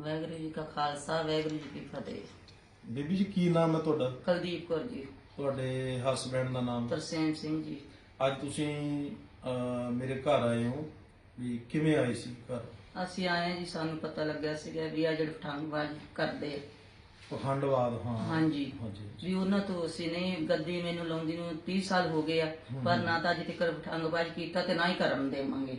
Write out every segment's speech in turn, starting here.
ਵਾਹਿਗੁਰੂ ਜੀ ਕਾ ਖਾਲਸਾ ਵਾਹਿਗੁਰੂ ਜੀ ਕੀ ਫਤਿਹ। ਬੀਬੀ ਜੀ ਕੀ ਨਾਮ ਹੈ ਤੁਹਾਡਾ? ਕੁਲਦੀਪ ਕੌਰ ਜੀ। ਤੁਹਾਡੇ ਹਸਬੰਡ ਦਾ ਨਾਮ? ਤਰਸੇਮ ਸਿੰਘ ਜੀ। ਅੱਜ ਤੁਸੀਂ ਅਹ, ਮੇਰੇ ਘਰ ਆਏ ਹੋ। ਵੀ ਕਿਵੇਂ ਆਏ ਸੀ ਘਰ? ਅਸੀਂ ਆਏ ਹਾਂ ਜੀ ਸਾਨੂੰ ਪਤਾ ਲੱਗਿਆ ਸੀਗਾ ਵੀ ਆ ਜਿਹੜੇ ਪਠਾਨਵਾਜ ਕਰਦੇ ਆ। ਪਖੰਡਵਾਦ ਹਾਂ। ਹਾਂਜੀ। ਹਾਂਜੀ। ਵੀ ਉਹਨਾਂ ਤੋਂ ਅਸੀਂ ਨਹੀਂ ਗੱਦੀ ਮੈਨੂੰ ਲਾਉਂਦੀ ਨੂੰ 30 ਸਾਲ ਹੋ ਗਏ ਆ ਪਰ ਨਾ ਤਾਂ ਅਜੇ ਤੱਕ ਪਠਾਨਵਾਜ ਕੀਤਾ ਤੇ ਨਾ ਹੀ ਕਰਨ ਦੇਵਾਂਗੇ।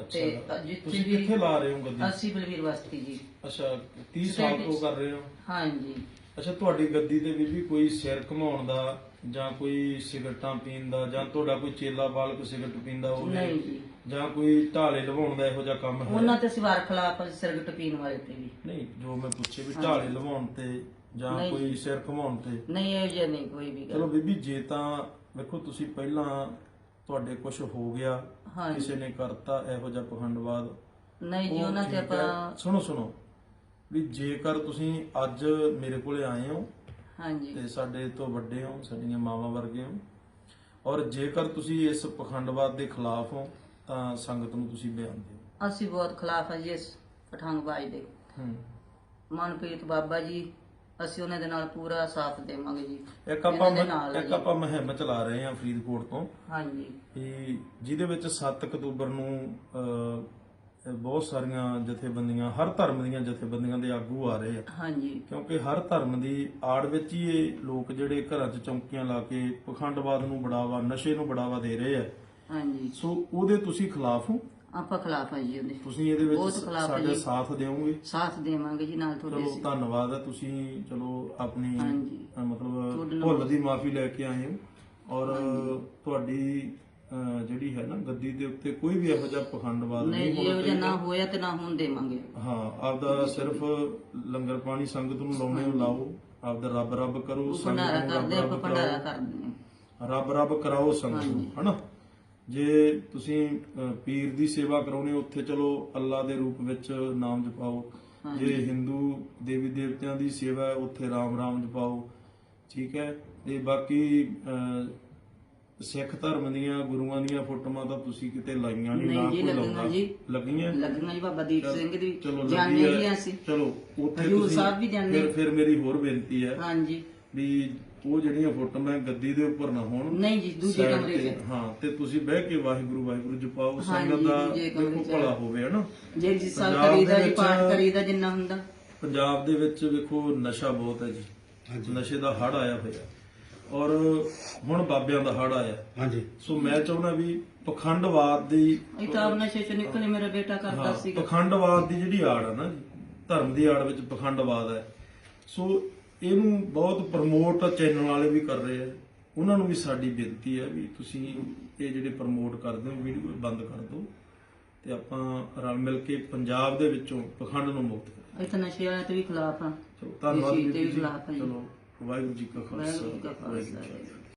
ਅੱਛਾ। ਤੇ ਜਿੱਥੇ ਤੁਸੀਂ ਵੀ- ਕਿੱਥੇ ਲਾ ਰਹੇ ਹੋ ਗੱਦੀ ਅਸੀਂ ਬਲਵੀਰ ਵਸਤੀ ਜੀ। ਅੱਛਾ 30 ਸਾਲ ਤੋਂ ਕਰ ਰਹੇ ਹੋ? ਹਾਂਜੀ। ਅੱਛਾ ਤੁਹਾਡੀ ਗੱਦੀ ਤੇ ਬੀਬੀ ਕੋਈ ਸਿਰ ਘਮਾਉਣ ਦਾ ਜਾਂ ਕੋਈ ਸਿਗਰਟਾਂ ਪੀਣ ਦਾ ਜਾਂ ਤੁਹਾਡਾ ਕੋਈ ਚੇਲਾ ਬਾਲਕ ਸਿਗਰਟ ਪੀਂਦਾ ਹੋਵੇ ਨਹੀਂ ਜੀ। ਜਾਂ ਕੋਈ ਢਾਲੇ ਲਵਾਉਣ ਦਾ ਇਹੋ ਜਿਹਾ ਕੰਮ ਹੈ? ਉਹਨਾਂ ਤੇ ਸਿਵਾਰ ਖਿਲਾਫ ਸਿਰਗਟ ਪੀਣ ਵਾਲੇ ਤੇ ਵੀ। ਨਹੀਂ ਜੋ ਮੈਂ ਪੁੱਛੇ ਵੀ ਢਾਲੇ ਲਵਾਉਣ ਤੇ ਜਾਂ ਨਹੀਂ। ਕੋਈ ਸਿਰ ਘਮਾਉਣ ਤੇ। ਨਹੀਂ ਇਹ ਜੇ ਨਹੀਂ ਕੋਈ ਵੀ ਚਲੋ ਗੱਲ। ਬੀਬੀ ਜੇ ਤਾਂ ਵੇਖੋ ਤੁਸੀਂ ਪਹਿਲਾਂ ਤੁਹਾਡੇ ਕੁਝ ਹੋ ਗਿਆ ਹਾਂਜੀ। ਕਿਸੇ ਨੇ ਕਰਤਾ ਇਹੋ ਜਿਹਾ ਪਖੰਡਵਾਦ? ਨਹੀਂ ਜੀ ਉਹ ਉਹਨਾਂ ਤੇ ਠੀਕ ਹੈ। ਆਪਾਂ ਸੁਣੋ ਸੁਣੋ। ਵੀ ਜੇਕਰ ਤੁਸੀਂ ਅੱਜ ਮੇਰੇ ਕੋਲੇ ਆਏ ਹੋ ਹਾਂਜੀ। ਤੇ ਸਾਡੇ ਤੋਂ ਵੱਡੇ ਹੋ ਸਾਡੀਆਂ ਮਾਵਾਂ ਵਰਗੇ ਹੋ ਔਰ ਜੇਕਰ ਤੁਸੀਂ ਇਸ ਪਖੰਡਵਾਦ ਦੇ ਖਿਲਾਫ ਹੋ ਤਾਂ ਸੰਗਤ ਨੂੰ ਤੁਸੀਂ ਬਿਆਨ ਦਿਓ। ਅਸੀਂ ਬਹੁਤ ਖਿਲਾਫ ਹਾਂ ਜੀ ਇਸ ਪਠਾਨਵਾਜ ਦੇ। ਹੂੰ। ਮਨਪ੍ਰੀਤ ਬਾਬਾ ਜੀ ਅਸੀਂ ਉਹਨਾਂ ਦੇ ਨਾਲ ਪੂਰਾ ਸਾਥ ਦੇਵਾਂਗੇ ਜੀ। ਇੱਕ ਆਪਾਂ ਇਹਨਾਂ ਦੇ ਨਾਲ ਆ ਇੱਕ ਜੀ। ਆਪਾਂ ਮੁਹਿੰਮ ਚਲਾ ਰਹੇ ਹਾਂ ਫਰੀਦਕੋਟ ਤੋਂ। ਹਾਂਜੀ। ਕਿ ਜਿਹਦੇ ਵਿੱਚ 7 ਅਕਤੂਬਰ ਨੂੰ ਅਹ, ਬਹੁਤ ਸਾਰੀਆਂ ਜਥੇਬੰਦੀਆਂ ਹਰ ਧਰਮ ਦੀਆਂ ਜਥੇਬੰਦੀਆਂ ਦੇ ਆਗੂ ਆ ਰਹੇ ਆ। ਹਾਂਜੀ। ਕਿਉਂਕਿ ਹਰ ਧਰਮ ਦੀ ਆੜ ਵਿੱਚ ਹੀ ਇਹ ਲੋਕ ਜਿਹੜੇ ਘਰਾਂ 'ਚ ਚੌਂਕੀਆਂ ਲਾ ਕੇ ਪਖੰਡਵਾਦ ਨੂੰ ਬੜਾਵਾ ਨਸ਼ੇ ਨੂੰ ਬੜਾਵਾ ਦੇ ਰਹੇ ਆ। ਹਾਂਜੀ। ਸੋ ਉਹਦੇ ਤੁਸੀਂ ਖਿਲਾਫ ਹੋ। ਆਪਾਂ ਖਿਲਾਫ ਹਾਂ ਜੀ ਉਹਦੇ। ਤੁਸੀਂ ਇਹਦੇ ਵਿੱਚ ਬਹੁਤ ਖਿਲਾਫ ਹੈ ਸਾਡਾ ਜੀ। ਸਾਥ ਦਿਓਗੇ ਸਾਥ ਦੇਵਾਂਗੇ ਜੀ ਨਾਲ ਤੁਹਾਡੇ ਚਲੋ ਅਸੀਂ ਧੰਨਵਾਦ ਹੈ ਤੁਸੀਂ ਚਲੋ ਆਪਣੀ ਹਾਂਜੀ। ਮਤਲਬ ਨਾਲ- ਭੁੱਲ ਦੀ ਮਾਫੀ ਲੈ ਕੇ ਆਏ ਹੋ। ਔਰ ਤੁਹਾਡੀ ਜਿਹੜੀ ਹੈ ਨਾ ਗੱਦੀ ਦੇ ਉੱਤੇ ਕੋਈ ਵੀ ਇਹੋ ਜਿਹਾ ਪਖੰਡਵਾਦ ਨਹੀਂ ਨਹੀਂ ਜੀ ਇਹੋ ਹੋਣਾ ਜਿਹਾ ਨਾ ਚਾਹੀਦਾ। ਹੋਇਆ ਤੇ ਨਾ ਹੋਣ ਦੇਵਾਂਗੇ। ਹਾਂ ਆਪਦਾ ਸਿਰਫ ਲੰਗਰ ਪਾਣੀ ਸੰਗਤ ਨੂੰ ਲਾਉਣੇ ਨੂੰ ਲਾਓ ਆਪਦਾ ਰੱਬ ਰੱਬ ਕਰੋ ਸੰਗਤ ਭੰਡਾਰਾ ਨੂੰ ਕਰਦੇ ਰੱਬ ਆਪਾਂ ਰੱਬ ਭੰਡਾਰਾ ਕਰਦੇ ਹਾਂ। ਰੱਬ ਰੱਬ ਕਰਾਓ ਸੰਗਤ ਨੂੰ ਹਨਾ? ਜੇ ਤੁਸੀਂ ਪੀਰ ਦੀ ਸੇਵਾ ਕਰਾਉਣੀ ਉੱਥੇ ਚਲੋ ਅੱਲਾ ਦੇ ਰੂਪ ਵਿੱਚ ਨਾਮ ਜਪਾਓ। ਜੇ ਹਿੰਦੂ ਦੇਵੀ ਦੇਵਤਿਆਂ ਦੀ ਸੇਵਾ ਹੈ ਉੱਥੇ ਰਾਮ ਰਾਮ ਜਪਾਓ। ਠੀਕ ਹੈ? ਤੇ ਬਾਕੀ ਸਿੱਖ ਧਰਮ ਦੀਆਂ ਗੁਰੂਆਂ ਦੀਆਂ ਫੋਟੋਆਂ ਤਾਂ ਤੁਸੀਂ ਕਿਤੇ ਲਾਈਆਂ ਨਹੀਂ ਨਹੀਂ ਨਾ ਜੀ, ਕੋਈ ਲੱਗੀਆਂ ਲਾਉਂਦਾ ਜੀ। ਲੱਗੀਆਂ? ਲੱਗੀਆਂ ਜੀ ਬਾਬਾ ਦੀਪ ਸਿੰਘ ਦੀ। ਚਲੋ ਜਾਣੇ ਲੱਗੀ ਹੈ ਅਸੀਂ ਚਲੋ ਉੱਥੇ ਹਜ਼ੂਰ ਤੁਸੀਂ ਸਾਹਿਬ ਵੀ ਜਾਂਦੇ। ਫਿਰ ਫਿਰ ਮੇਰੀ ਹੋਰ ਬੇਨਤੀ ਹੈ ਹਾਂਜੀ। ਵੀ ਉਹ ਜਿਹੜੀਆਂ ਫੋਟੋਆਂ ਗੱਦੀ ਦੇ ਉੱਪਰ ਨਾ ਹੋਣ ਨਹੀਂ ਜੀ ਦੂਜੇ ਕਮਰੇ ਤੇ, 'ਚ। ਹਾਂ ਤੇ ਤੁਸੀਂ ਬਹਿ ਕੇ ਵਾਹਿਗੁਰੂ ਵਾਹਿਗੁਰੂ ਜਪਾਓ ਹਾਂਜੀ, ਸੰਗਤ ਦਾ ਦੂਜੇ ਕਮਰੇ ਦੇਖੋ 'ਚ। ਭਲਾ ਹੋਵੇ ਹਨਾ? ਜੇ ਜਿਸ ਸਾਲ ਪੰਜਾਬ ਕਰੀਦਾ ਦੇ ਜੀ ਵਿੱਚ- ਪਾਠ ਕਰੀਦਾ ਜਿੰਨਾ ਹੁੰਦਾ। ਪੰਜਾਬ ਦੇ ਵਿੱਚ ਵੇਖੋ ਨਸ਼ਾ ਬਹੁਤ ਹੈ ਜੀ। ਨਸ਼ੇ ਦਾ ਹੜ ਆਇਆ ਹੋਇਆ। ਔਰ ਹੁਣ ਬਾਬਿਆਂ ਦਾ ਹੜ ਆਇਆ। ਹਾਂਜੀ। ਸੋ ਮੈਂ ਚਾਹੁੰਦਾ ਵੀ ਪਖੰਡਵਾਦ ਦੀ ਇਹ ਤਾਂ ਨਸ਼ੇ ਚੋਂ ਨਿਕਲੇ ਮੇਰਾ ਬੇਟਾ ਕਰਦਾ ਹਾਂ, ਸੀਗਾ। ਪਖੰਡਵਾਦ ਦੀ ਜਿਹੜੀ ਆੜ ਹੈ ਨਾ ਜੀ ਧਰਮ ਦੀ ਆੜ ਵਿੱਚ ਪਖੰਡਵਾਦ ਹੈ। ਸੋ ਇਹਨੂੰ ਬਹੁਤ ਪ੍ਰਮੋਟ ਚੈਨਲ ਵਾਲੇ ਵੀ ਕਰ ਰਹੇ ਆ। ਉਹਨਾਂ ਨੂੰ ਵੀ ਸਾਡੀ ਬੇਨਤੀ ਹੈ ਵੀ ਤੁਸੀਂ ਇਹ ਜਿਹੜੇ ਪ੍ਰਮੋਟ ਕਰਦੇ ਹੋ ਵੀਡੀਓ ਬੰਦ ਕਰ ਦਿਓ ਤੇ ਆਪਾਂ ਰਲ ਮਿਲ ਕੇ ਪੰਜਾਬ ਦੇ ਵਿੱਚੋਂ ਪਖੰਡ ਨੂੰ ਮੁਕਤ ਕਰੀਏ। ਤਾਂ ਨਸ਼ੇ ਵਾਲਿਆਂ ਤੇ ਵੀ ਖਿਲਾਫ ਆ। ਚਲੋ ਧੰਨਵਾਦ ਜੀ। ਚਲੋ ਵਾਹਿਗੁਰੂ ਜੀ ਕਾ ਖਾਲਸਾ ਵਾਹਿਗੁਰੂ ਜੀ ਕਾ ਫਤਿਹ।